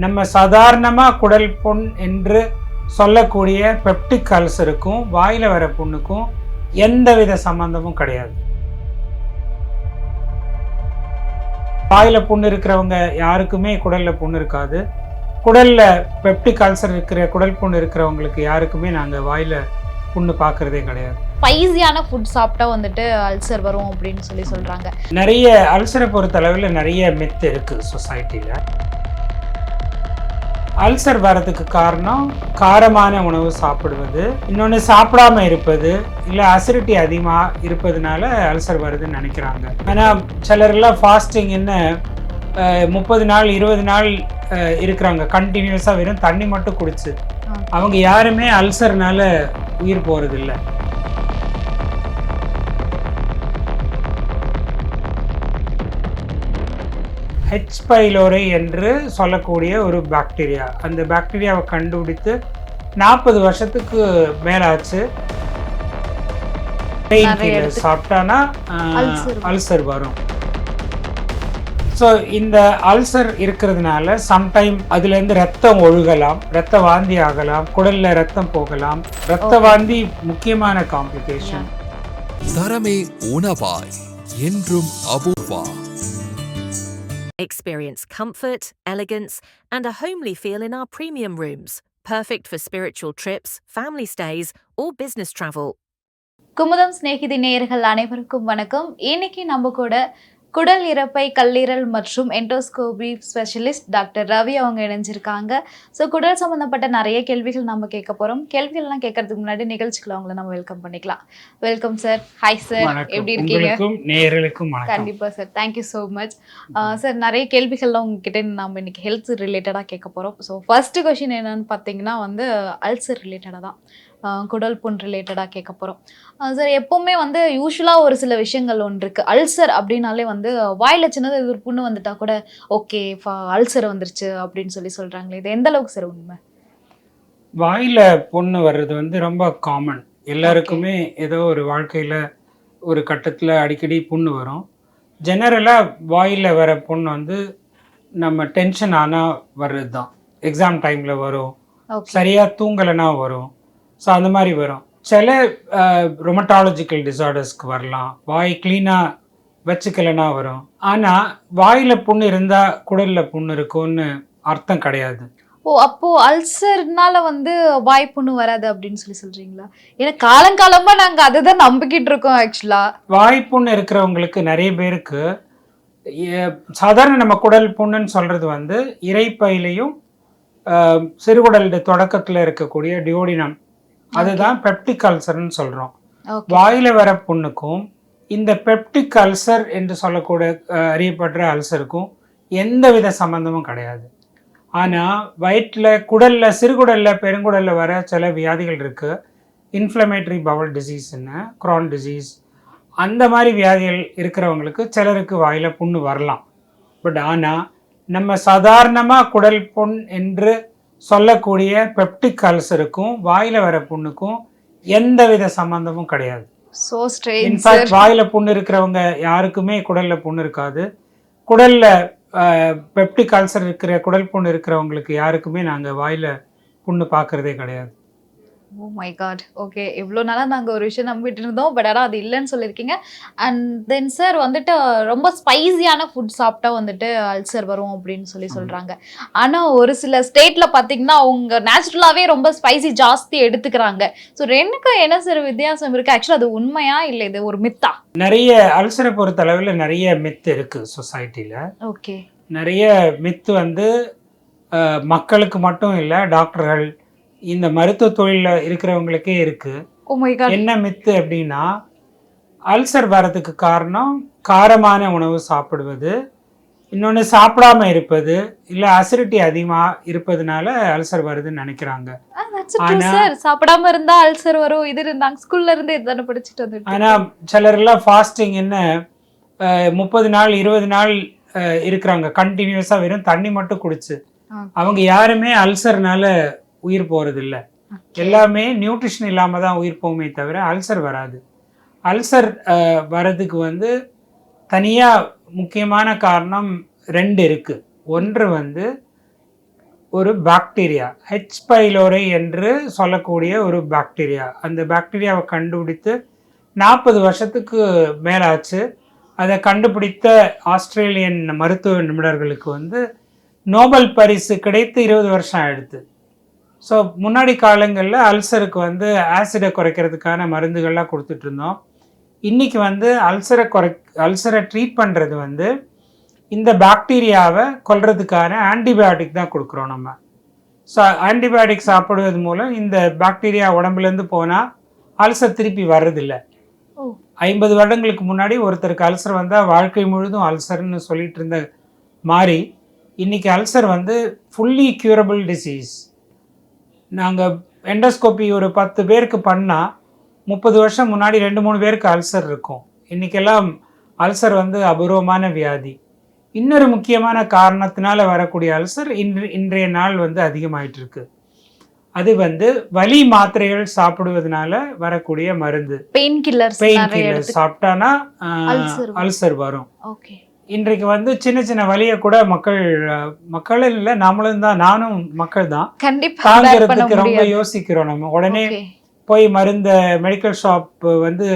நம்ம சாதாரணமாக குடல் புண் என்று சொல்லக்கூடிய பெப்டிக் அல்சருக்கும் வாயில் வர புண்ணுக்கும் எந்தவித சம்பந்தமும் கிடையாது. வாயில் புண் இருக்கிறவங்க யாருக்குமே குடலில் புண் இருக்காது. குடலில் பெப்டிக் அல்சர் இருக்கிற குடல் புண் இருக்கிறவங்களுக்கு யாருக்குமே நாங்கள் வாயில் புண்ணு பார்க்குறதே கிடையாது. ஸ்பைசியான ஃபுட் சாப்பிட்டா வந்துட்டு அல்சர் வரும் அப்படின்னு சொல்லி சொல்றாங்க. நிறைய அல்சரை பொறுத்தளவில் நிறைய மித்து இருக்குது சொசைட்டியில் அல்சர் வரதுக்கு காரணம் காரமான உணவு சாப்பிடுவது. இன்னொன்று சாப்பிடாம இருப்பது. இல்லை அசிடிட்டி அதிகமாக இருப்பதுனால அல்சர் வருதுன்னு நினைக்கிறாங்க. ஆனால் சிலர்லாம் ஃபாஸ்டிங் என்ன முப்பது நாள் இருபது நாள் இருக்கிறாங்க. கண்டினியூஸாக வெறும் தண்ணி மட்டும் குடிச்சு. அவங்க யாருமே அல்சர்னால உயிர் போகிறதில்ல ஹெச் பைலோரை என்று சொல்லக்கூடிய ஒரு பாக்டீரியா அந்த பாக்டீரியாவை கண்டுபிடித்து நாற்பது வருஷத்துக்கு மேலாச்சு. பெயின் கில்லர் சாப்பிட்டானா. அல்சர் வரும். ஸோ இந்த அல்சர் இருக்கிறதுனால சம்டைம் அதுலேருந்து ரத்தம் ஒழுகலாம் ரத்த வாந்தி ஆகலாம் குடல்ல ரத்தம் போகலாம். ரத்த வாந்தி முக்கியமான காம்ப்ளிகேஷன் தரமே உணவாய் என்றும் Apoorva. Experience comfort, elegance, and a homely feel in our premium rooms, perfect for spiritual trips, family stays, or business travel. Kumudam சிநேகிதி நேயர்கள் அனைவருக்கும் வணக்கம் இன்னைக்கு நம்ம கூட குடல் இறப்பை கல்லீரல் மற்றும் என்டோஸ்கோபி ஸ்பெஷலிஸ்ட் டாக்டர் ரவி அவங்க இணைஞ்சிருக்காங்க. ஸோ குடல் சம்மந்தப்பட்ட நிறைய கேள்விகள் நம்ம கேட்க போகிறோம் கேள்விகள்லாம் கேட்கறதுக்கு முன்னாடி நிகழ்ச்சிக்குள்ள அவங்கள நம்ம வெல்கம் பண்ணிக்கலாம். வெல்கம் சார் ஹாய் சார் எப்படி இருக்கீங்க? உங்களுக்கும் நேயர்களுக்கும் வணக்கம். கண்டிப்பா sir thank you so much sir நிறைய கேள்விகள்லாம் உங்ககிட்ட நம்ம இன்னைக்கு ஹெல்த் ரிலேட்டடாக கேட்க போகிறோம் ஸோ ஃபர்ஸ்ட் கொஷின் என்னன்னு பார்த்தீங்கன்னா வந்து அல்சர் ரிலேட்டடாக தான். குடல் புண் ரிலேட்டடாக கேட்க போகிறோம் சார் எப்போவுமே வந்து யூஸ்வலாக ஒரு சில விஷயங்கள் ஒன்று இருக்குது அல்சர் அப்படின்னாலே வந்து வாயில் சின்னதாக இது ஒரு புண்ணு வந்துட்டா கூட ஓகே அல்சர் வந்துருச்சு அப்படின்னு சொல்லி சொல்கிறாங்களே இது எந்த அளவுக்கு சார் உண்மை? வாயில புண்ணு வர்றது வந்து ரொம்ப காமன் எல்லாருக்குமே ஏதோ ஒரு வாழ்க்கையில ஒரு கட்டத்துல அடிக்கடி புண்ணு வரும். ஜெனரலா வாயில வர புண்ணு வந்து நம்ம டென்ஷன் ஆனா வர்றது தான் எக்ஸாம் டைம்ல வரும். ஓகே சரியா தூங்கலைன்னா வரும். ஸோ அந்த மாதிரி வரும். சில ரொமட்டாலஜிக்கல் டிசார்டர்ஸ்க்கு வரலாம். வாய் க்ளீனாக வச்சுக்கலைன்னா வரும். ஆனால் வாயில் புண்ணு இருந்தால் குடலில் புண்ணு இருக்கும்னு அர்த்தம் கிடையாது. ஓ அப்போ அல்சர்னால வந்து வாய்ப்புண்ணு வராது அப்படின்னு சொல்லி சொல்றீங்களா? ஏன்னா காலங்காலமா நாங்க அதை தான் நம்பிக்கிட்டு இருக்கோம் ஆக்சுவலா வாய்ப்புண்ணு இருக்கிறவங்களுக்கு நிறைய பேருக்கு சாதாரண நம்ம குடல் புண்ணுன்னு சொல்கிறது வந்து இறைப்பையிலையும் சிறுகுடல் தொடக்கத்தில் இருக்கக்கூடிய டியோடினம் அதுதான் பெப்டிக் அல்சர்னு சொல்கிறோம் வாயில வர புண்ணுக்கும் இந்த பெப்டிக் அல்சர் என்று சொல்லக்கூடிய அறியப்படுற அல்சருக்கும் எந்தவித சம்பந்தமும் கிடையாது. ஆனால் வயிற்றில் குடலில் சிறுகுடலில் பெருங்குடலில் வர சில வியாதிகள் இருக்குது இன்ஃப்ளமேட்டரி பவல் டிசீஸ்ன்னு க்ரான் டிசீஸ் அந்த மாதிரி வியாதிகள் இருக்கிறவங்களுக்கு சிலருக்கு வாயில் புண்ணு வரலாம். பட் ஆனால் நம்ம சாதாரணமாக குடல் புண் என்று சொல்லக்கூடிய பெப்டிக் அல்சருக்கும் வாயில் வர புண்ணுக்கும் எந்தவித சம்பந்தமும் கிடையாது. இன்ஃபேக்ட் வாயில புண்ணு இருக்கிறவங்க யாருக்குமே குடல்ல புண்ணு இருக்காது. குடல்ல பெப்டிக் அல்சர் இருக்கிற குடல் புண்ணு இருக்கிறவங்களுக்கு யாருக்குமே நாங்க வாயில புண்ணு பார்க்கறதே கிடையாது. ஓ மை காட் ஓகே இவ்வளோ நாளாக நாங்கள் ஒரு விஷயம் நம்பிட்டு இருந்தோம் பட் ஆனால் அது இல்லைன்னு சொல்லியிருக்கீங்க. அண்ட் தென் சார் வந்துட்டு ரொம்ப ஸ்பைசியான ஃபுட் சாப்பிட்டா வந்துட்டு அல்சர் வரும் அப்படின்னு சொல்லி. சொல்கிறாங்க ஆனால் ஒரு சில ஸ்டேட்டில் பார்த்தீங்கன்னா அவங்க நேச்சுரலாகவே ரொம்ப ஸ்பைசி ஜாஸ்தி எடுத்துக்கிறாங்க. ஸோ ரெண்டுக்கும் என்ன சார் வித்தியாசம் இருக்குது ஆக்சுவலாக அது உண்மையா இல்லை இது ஒரு மித்தா நிறைய அல்சரை பொறுத்தளவில் நிறைய மித்து இருக்கு சொசைட்டியில் ஓகே நிறைய மித்து வந்து மக்களுக்கு மட்டும் இல்லை டாக்டர்கள் இந்த மருத்துவ தொழிலில் இருக்கிறவங்களுக்கே இருக்கு. ஓ மை காட் என்ன மித்து அப்படின்னா அல்சர் வரதுக்கு காரணம் காரமான உணவு சாப்பிடுவது இன்னொன்று சாப்பிடாம இருப்பது இல்லை அசிடிட்டி அதிகமாக இருப்பதுனால அல்சர் வருதுன்னு நினைக்கிறாங்க. சார் சாப்பிடாம இருந்தா அல்சர் வரும். இது நாங்கள் ஸ்கூல்ல இருந்து இதுதானே படிச்சுட்டு வந்துட்டு ஆனால் சிலர்லாம் ஃபாஸ்டிங் என்ன முப்பது நாள் இருபது நாள் இருக்கிறாங்க. கண்டினியூஸாக வெறும் தண்ணி மட்டும் குடிச்சு. அவங்க யாருமே அல்சர்னால உயிர் போகிறதில்ல எல்லாமே நியூட்ரிஷன் இல்லாமல் தான் உயிர் போகுமே தவிர அல்சர் வராது. அல்சர் அஹ், வரதுக்கு வந்து தனியாக முக்கியமான காரணம் ரெண்டு இருக்குது ஒன்று வந்து ஒரு பாக்டீரியா ஹெச் பைலோரை என்று சொல்லக்கூடிய ஒரு பாக்டீரியா அந்த பாக்டீரியாவை கண்டுபிடித்து நாற்பது வருஷத்துக்கு மேலாச்சு. அதை கண்டுபிடித்த ஆஸ்திரேலியன் மருத்துவ நிபுணர்களுக்கு வந்து நோபல் பரிசு கிடைத்து இருபது வருஷம் ஆயிடுது ஸோ முன்னாடி காலங்களில் அல்சருக்கு வந்து ஆசிடை குறைக்கிறதுக்கான மருந்துகள்லாம் கொடுத்துட்டு இருந்தோம் இன்றைக்கி வந்து அல்சரை குறை அல்சரை ட்ரீட் பண்ணுறது வந்து இந்த பாக்டீரியாவை கொல்றதுக்கான ஆன்டிபயோட்டிக் தான் கொடுக்குறோம் நம்ம. ஸோ ஆன்டிபயோட்டிக் சாப்பிடுவது மூலம் இந்த பாக்டீரியா உடம்புலேருந்து போனால் அல்சர் திருப்பி வர்றதில்ல. ஐம்பது வருடங்களுக்கு முன்னாடி ஒருத்தருக்கு அல்சர் வந்தால் வாழ்க்கை முழுதும் அல்சர்னு சொல்லிட்டு இருந்த மாதிரி இன்னைக்கு அல்சர் வந்து ஃபுல்லி க்யூரபிள் டிசீஸ் நாங்கள் எண்டோஸ்கோப்பி ஒரு பத்து பேருக்கு பண்ணால் முப்பது வருஷம் முன்னாடி ரெண்டு மூணு பேருக்கு அல்சர் இருக்கும். இன்றைக்கெல்லாம் அல்சர் வந்து அபூர்வமான வியாதி. இன்னொரு முக்கியமான காரணத்தினால வரக்கூடிய அல்சர் இன்று இன்றைய நாள் வந்து அதிகமாயிட்டு இருக்கு அது வந்து வலி மாத்திரைகள் சாப்பிடுவதனால வரக்கூடிய மருந்து. பெயின் கில்லர்ஸ் பெயின் கில்லர் சாப்பிட்டானா. அல்சர் வரும். ஓகே இன்றைக்கு வந்து சின்ன சின்ன வலியை கூட மக்கள் மக்கள் இல்லை நாமளும் தான் நானும் மக்கள் தான். தாங்கிறதுக்கு ரொம்ப யோசிக்கிறோம் நம்ம. உடனே. போய் மருந்த மெடிக்கல் ஷாப் வந்து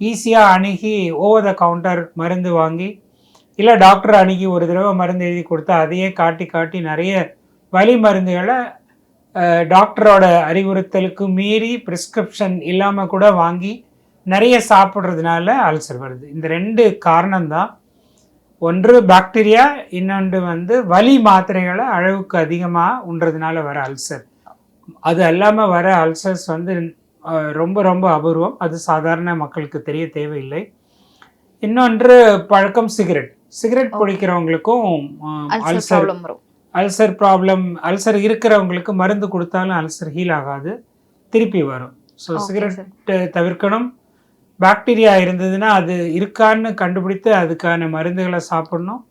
ஈஸியாக அணுகி ஓவர் த கவுண்டர் மருந்து வாங்கி இல்லை டாக்டர் அணுகி ஒரு தடவை மருந்து எழுதி கொடுத்தா அதையே காட்டி காட்டி நிறைய வலி மருந்துகளை டாக்டரோட அறிவுறுத்தலுக்கு மீறி ப்ரிஸ்கிரிப்ஷன் இல்லாமல் கூட வாங்கி நிறைய சாப்பிட்றதுனால அல்சர் வருது. இந்த ரெண்டு காரணம்தான். ஒன்று பாக்டீரியா இன்னொன்று வந்து வலி மாத்திரைகளை அளவுக்கு அதிகமாக உண்றதுனால வர அல்சர் அது அல்லாமல் வர அல்சர்ஸ் வந்து ரொம்ப ரொம்ப அபூர்வம். அது சாதாரண மக்களுக்கு தெரிய தேவையில்லை. இன்னொன்று பழக்கம் சிகரெட் சிகரெட். பிடிக்கிறவங்களுக்கும் அல்சர் அல்சர் ப்ராப்ளம் அல்சர் இருக்கிறவங்களுக்கு மருந்து கொடுத்தாலும் அல்சர் ஹீல் ஆகாது. திருப்பி வரும். So cigarette. தவிர்க்கணும். பாக்டீரியா இருந்ததுன்னா அது இருக்கான்னு கண்டுபிடித்து அதுக்கான மருந்துகளை சாப்பிடணும்.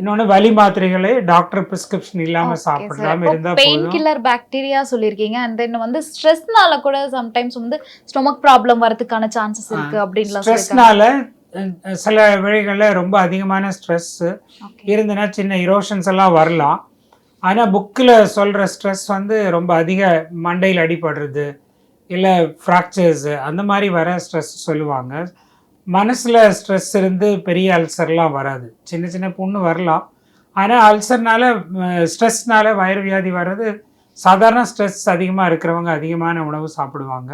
இன்னொன்று வலி மாத்திரைகளை டாக்டர் பிரிஸ்கிரிப்ஷன் இல்லாமல் சாப்பிடாம இருந்தால் பெயின் கில்லர் பாக்டீரியா சொல்லியிருக்கீங்க. அண்ட் தென் வந்து ஸ்ட்ரெஸ்னால கூட சம்டைம்ஸ் வந்து ஸ்டொமக் ப்ராப்ளம் வரதுக்கான சான்சஸ் இருக்கு அப்படின்லாம் ஸ்ட்ரெஸ்னால சில வழிகளில் ரொம்ப அதிகமான ஸ்ட்ரெஸ்ஸு Okay. இருந்துன்னா சின்ன இரோஷன்ஸ் எல்லாம் வரலாம். ஆனால் புக்கில் சொல்கிற ஸ்ட்ரெஸ் வந்து ரொம்ப அதிக மண்டையில் அடிபடுறது. இல்லை ஃப்ராக்சர்ஸு அந்த மாதிரி வர ஸ்ட்ரெஸ் சொல்லுவாங்க. மனசில் ஸ்ட்ரெஸ் இருந்து பெரிய அல்சர்லாம் வராது. சின்ன சின்ன புண்ணு வரலாம். ஆனால் அல்சர்னால ஸ்ட்ரெஸ்னால வயிறு வியாதி வர்றது சாதாரண ஸ்ட்ரெஸ் அதிகமாக இருக்கிறவங்க அதிகமான உணவு சாப்பிடுவாங்க.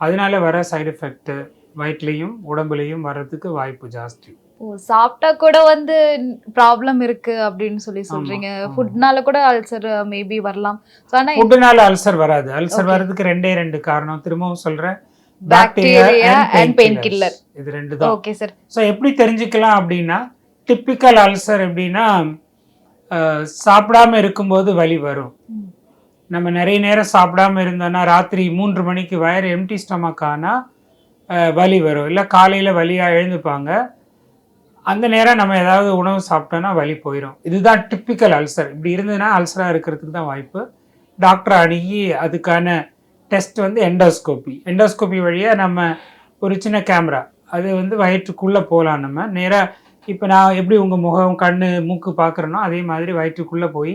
அதனால வர சைடு எஃபெக்ட்டு வயிற்றுலையும் உடம்புலையும் வர்றதுக்கு வாய்ப்பு ஜாஸ்தி. சாப்பிட்டா கூட வந்து ப்ராப்ளம் இருக்கு அப்படின்னு சொல்லி சொல்றீங்க. ஃபுட்னால கூட அல்சர் மேபி வரலாம். ஸோ ஆனா ஃபுட்டுனால அல்சர் வராது. அல்சர். வர்றதுக்கு ரெண்டே ரெண்டு காரணம். திரும்பவும் சொல்றேன். Bacteria and painkiller. இது ரெண்டு தான். ஓகே சார் ஸோ எப்படி தெரிஞ்சுக்கலாம் அப்படின்னா டிப்பிக்கல் அல்சர் எப்படின்னா சாப்பிடாம இருக்கும்போது வலி வரும். நம்ம நிறைய நேரம் சாப்பிடாம இருந்தோம்னா ராத்திரி மூன்று மணிக்கு வயிறு எம்டி ஸ்டமக் ஆனால் வலி வரும். இல்லை காலையில் வலியாக எழுந்துப்பாங்க. அந்த நேரம் நம்ம ஏதாவது உணவு சாப்பிட்டோம்னா வலி போயிடும் இதுதான் டிப்பிக்கல் அல்சர் இப்படி இருந்ததுன்னா அல்சராக இருக்கிறதுக்கு தான் வாய்ப்பு. டாக்டரை அணுகி அதுக்கான டெஸ்ட் வந்து எண்டோஸ்கோபி எண்டோஸ்கோபி வழியாக நம்ம ஒரு சின்ன கேமரா அது வந்து வயிற்றுக்குள்ளே போகலாம் நம்ம. நேராக இப்போ நான் எப்படி உங்கள் முகம் கண் மூக்கு பார்க்குறேனோ அதே மாதிரி வயிற்றுக்குள்ளே போய்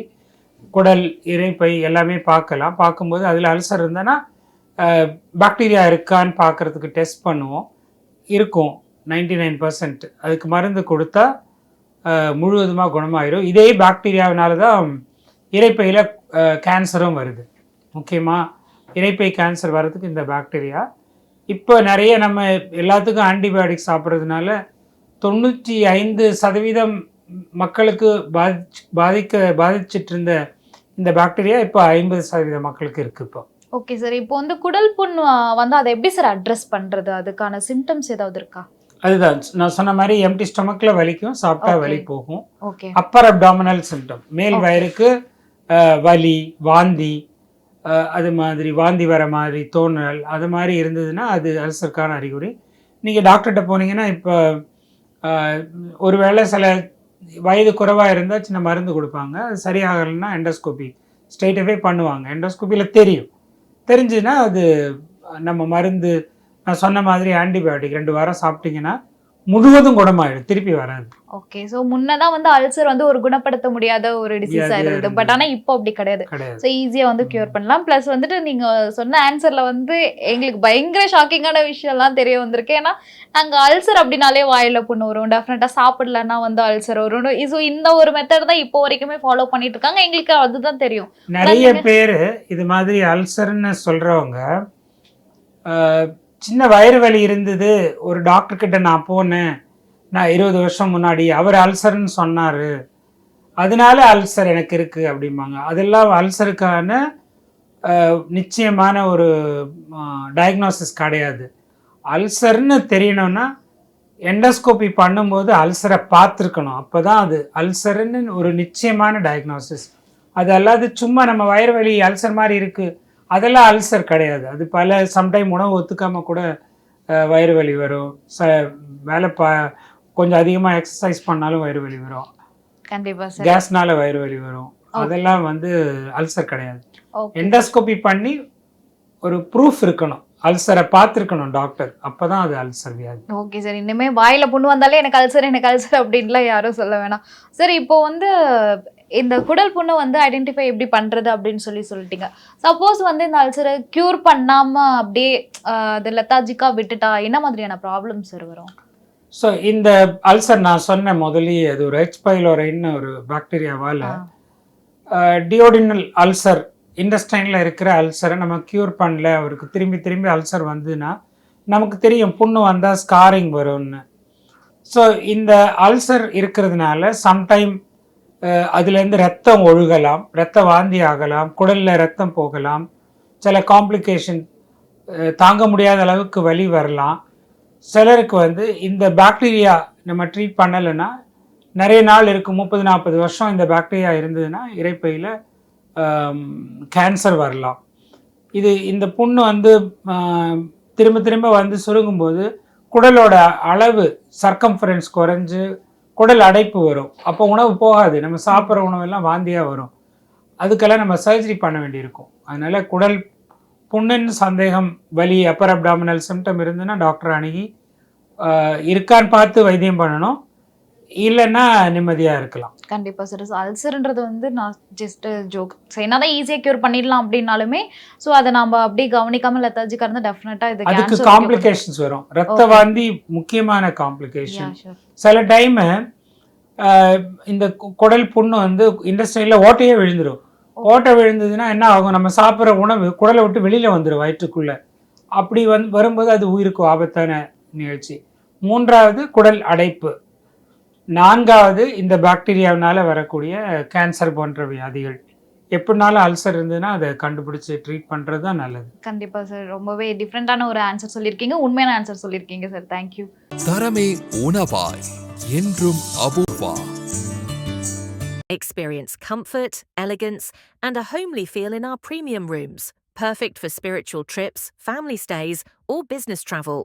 குடல் இறைப்பை எல்லாமே பார்க்கலாம். பார்க்கும்போது அதில் அல்சர் இருந்ததுன்னா பாக்டீரியா இருக்கான்னு பார்க்குறதுக்கு டெஸ்ட் பண்ணுவோம். இருக்கும். 99% நைன் பர்சன்ட். அதுக்கு மருந்து கொடுத்தா முழுவதுமாக குணமாயிரும். இதே பாக்டீரியாவினால தான் இறைப்பையில் கேன்சரும் வருது. முக்கியமாக இறைப்பை கேன்சர் வர்றதுக்கு இந்த பாக்டீரியா. இப்போ நிறைய நம்ம எல்லாத்துக்கும் ஆன்டிபயோட்டிக் சாப்பிட்றதுனால தொண்ணூற்றி ஐந்து சதவீதம் மக்களுக்கு பாதி பாதிக்க பாதிச்சிட்டு இருந்த இந்த பாக்டீரியா இப்போ ஐம்பது சதவீத மக்களுக்கு இருக்குது இப்போ. ஓகே சார் இப்போ வந்து குடல் புண் வந்து அதை எப்படி சார் அட்ரஸ் பண்ணுறது அதுக்கான சிம்டம்ஸ் ஏதாவது இருக்கா? அதுதான். நான் சொன்ன மாதிரி எம்டி ஸ்டொமக்கில் வலிக்கும் சாப்பிட்டா. வலி போகும். அப்பர் அப்டாமினல் சிம்டம் மேல். வயிறுக்கு வலி வாந்தி அது மாதிரி வாந்தி வர மாதிரி தோணல் அது மாதிரி இருந்ததுன்னா அது அல்சருக்கான அறிகுறி. நீங்கள் டாக்டர்கிட்ட போனீங்கன்னா இப்போ ஒருவேளை சில வயது குறைவாக இருந்தால் சின்ன மருந்து கொடுப்பாங்க. அது சரியாகலைன்னா எண்டோஸ்கோபி ஸ்ட்ரெயிட்டவே பண்ணுவாங்க. எண்டோஸ்கோப்பியில் தெரியும். தெரிஞ்சுன்னா அது நம்ம மருந்து நான் சொன்ன மாதிரி ஆன்டிபயோட்டிக் ரெண்டு வாரம் சாப்பிட்டீங்கன்னா முழுவதும் குணமாயிடும் திருப்பி வராது. ஓகே ஸோ முன்னதான் வந்து அல்சர் வந்து ஒரு குணப்படுத்த முடியாத ஒரு டிசீஸ் இருந்தது. பட் ஆனா இப்போ அப்படி கிடையாது. ஸோ ஈஸியாக வந்து கியூர் பண்ணலாம். ப்ளஸ் வந்துட்டு நீங்கள் சொன்ன ஆன்சரில் வந்து எங்களுக்கு பயங்கர ஷாக்கிங்கான விஷயம்லாம் தெரிய வந்திருக்கு. ஏன்னா நாங்கள் அல்சர் அப்படின்னாலே வாயில் புண்ணு வரும். டெஃபினட்டாக சாப்பிடலன்னா வந்து அல்சர் வரும். ஸோ இந்த ஒரு மெத்தட் தான் இப்போ வரைக்குமே ஃபாலோ பண்ணிட்டு இருக்காங்க. எங்களுக்கு அதுதான் தெரியும். நிறைய பேர் இது மாதிரி அல்சர்னு சொல்றவங்க சின்ன வயிறு வலி இருந்தது. ஒரு டாக்டர் கிட்ட நான் போனேன். நான் இருபது வருஷம் முன்னாடி. அவர் அல்சர்னு சொன்னார். அதனால அல்சர் எனக்கு இருக்குது அப்படிம்பாங்க. அதெல்லாம் அல்சருக்கான நிச்சயமான ஒரு டயக்னோசிஸ் கிடையாது. அல்சர்னு தெரியணும்னா எண்டோஸ்கோபி பண்ணும்போது அல்சரை பார்த்துருக்கணும். அப்போ தான் அது அல்சருன்னு ஒரு நிச்சயமான டயக்னோசிஸ் அது அல்லாது சும்மா நம்ம வயிறு வலி அல்சர் மாதிரி இருக்குது அதெல்லாம் அல்சர் கிடையாது. அது பல சம்டைம் உணவு ஒத்துக்காமல் கூட வயிறு வலி வரும். ச வேலை பா கொஞ்சம் அதிகமாக எக்ஸசைஸ் பண்ணாலும் வயிறு வலி வரும். கண்டிப்பா சார் கேஸ்னால வயிறு வலி வரும். அதெல்லாம் வந்து அல்சர் கிடையாது. எண்டோஸ்கோபி பண்ணி ஒரு ப்ரூஃப் இருக்கணும். அல்சரை பார்த்துருக்கணும் டாக்டர் அப்போ தான் அது அல்சர் வியாதி. ஓகே சார் இனிமே வாயில புண்ணு வந்தாலே எனக்கு அல்சர் எனக்கு அல்சர் அப்படின்லாம் யாரும் சொல்ல வேணாம். சார் இப்போ வந்து இந்த குடல் புண்ணை வந்து ஐடென்டிஃபை எப்படி பண்றது அப்படின்னு சொல்லி சொல்லிட்டீங்க. சப்போஸ் வந்து இந்த அல்சரை கியூர் பண்ணாம அப்படியே அது லெத்தாஜிக்கா விட்டுட்டா என்ன மாதிரியான ப்ராப்ளம் சார் வரும்? ஸோ இந்த அல்சர் நான் சொன்ன முதல்லயே அது ஒரு ஹெச் பைலோரைன்னு ஒரு பாக்டீரியாவால். டியோடினல் அல்சர் இண்டஸ்டைனில் இருக்கிற அல்சரை நம்ம க்யூர் பண்ணல அவருக்கு திரும்பி திரும்பி அல்சர் வந்ததுன்னா நமக்கு தெரியும் புண்ணு வந்தால் ஸ்காரிங் வரும்னு. ஸோ இந்த அல்சர் இருக்கிறதுனால சம்டைம் அதுலேருந்து ரத்தம் ஒழுகலாம் ரத்த வாந்தி ஆகலாம் குடலில் ரத்தம் போகலாம் சில காம்ப்ளிகேஷன் தாங்க முடியாத அளவுக்கு வலி வரலாம். சிலருக்கு வந்து இந்த பாக்டீரியா நம்ம ட்ரீட் பண்ணலைன்னா நிறைய நாள் இருக்கும் முப்பது நாற்பது வருஷம் இந்த பாக்டீரியா இருந்ததுன்னா இறைப்பையில் கேன்சர் வரலாம். இது இந்த புண்ணு வந்து திரும்ப திரும்ப வந்து சுருங்கும்போது குடலோட அளவு சர்க்கம்ஃபரன்ஸ் குறைஞ்சு குடல் அடைப்பு வரும். அப்போ உணவு போகாது. நம்ம சாப்பிட்ற உணவெல்லாம் வாந்தியாக வரும். அதுக்கெல்லாம் நம்ம சர்ஜரி பண்ண வேண்டியிருக்கும். அதனால குடல் புண்ணுன்னு சந்தேகம் வலி அப்பர் அப்டாமினல் சிம்டம் இருந்துன்னா டாக்டர் அணுகி இருக்கான்னு பார்த்து வைத்தியம் பண்ணணும். இல்லைன்னா நிம்மதியாக இருக்கலாம். கண்டிப்பா சார் அல்சர்ன்றது வந்து நான் ஜஸ்ட் ஜோக் ஸோ என்னதான் ஈஸியாக கியூர் பண்ணிடலாம் அப்படின்னாலுமே ஸோ அதை நம்ம அப்படியே கவனிக்காம லெத்தாஜிக்கா இருந்தால் டெஃபினட்டாக இது அதுக்கு காம்ப்ளிகேஷன்ஸ் வரும். ரத்த. வாந்தி முக்கியமான காம்ப்ளிகேஷன். சில டைமு இந்த குடல் புண்ணு வந்து இண்டஸ்ட்ரியில் ஓட்டையே விழுந்துரும். ஓட்டை விழுந்ததுன்னா என்ன ஆகும்? நம்ம சாப்பிட்ற உணவு குடலை விட்டு வெளியில் வந்துடும் வயிற்றுக்குள்ள. அப்படி வந்து வரும்போது அது உயிருக்கு ஆபத்தான நிகழ்ச்சி. மூன்றாவது குடல் அடைப்பு. நான்காவது இந்த பாக்டீரியாவினால வரக்கூடிய கேன்சர் போன்ற வியாதிகள். எப்படினாலும் அல்சர் இருந்ததுன்னா அதை கண்டுபிடிச்சு ட்ரீட் பண்ணுறது தான் நல்லது. கண்டிப்பா சார் ரொம்பவே டிஃப்ரெண்டான ஒரு ஆன்சர் சொல்லியிருக்கீங்க. உண்மையான ஆன்சர் சொல்லியிருக்கீங்க சார் தேங்க்யூ தரமே உணவாய் என்றும் Apoorva. Experience comfort, elegance, and a homely feel in our premium rooms. Perfect for spiritual trips, family stays, or business travel.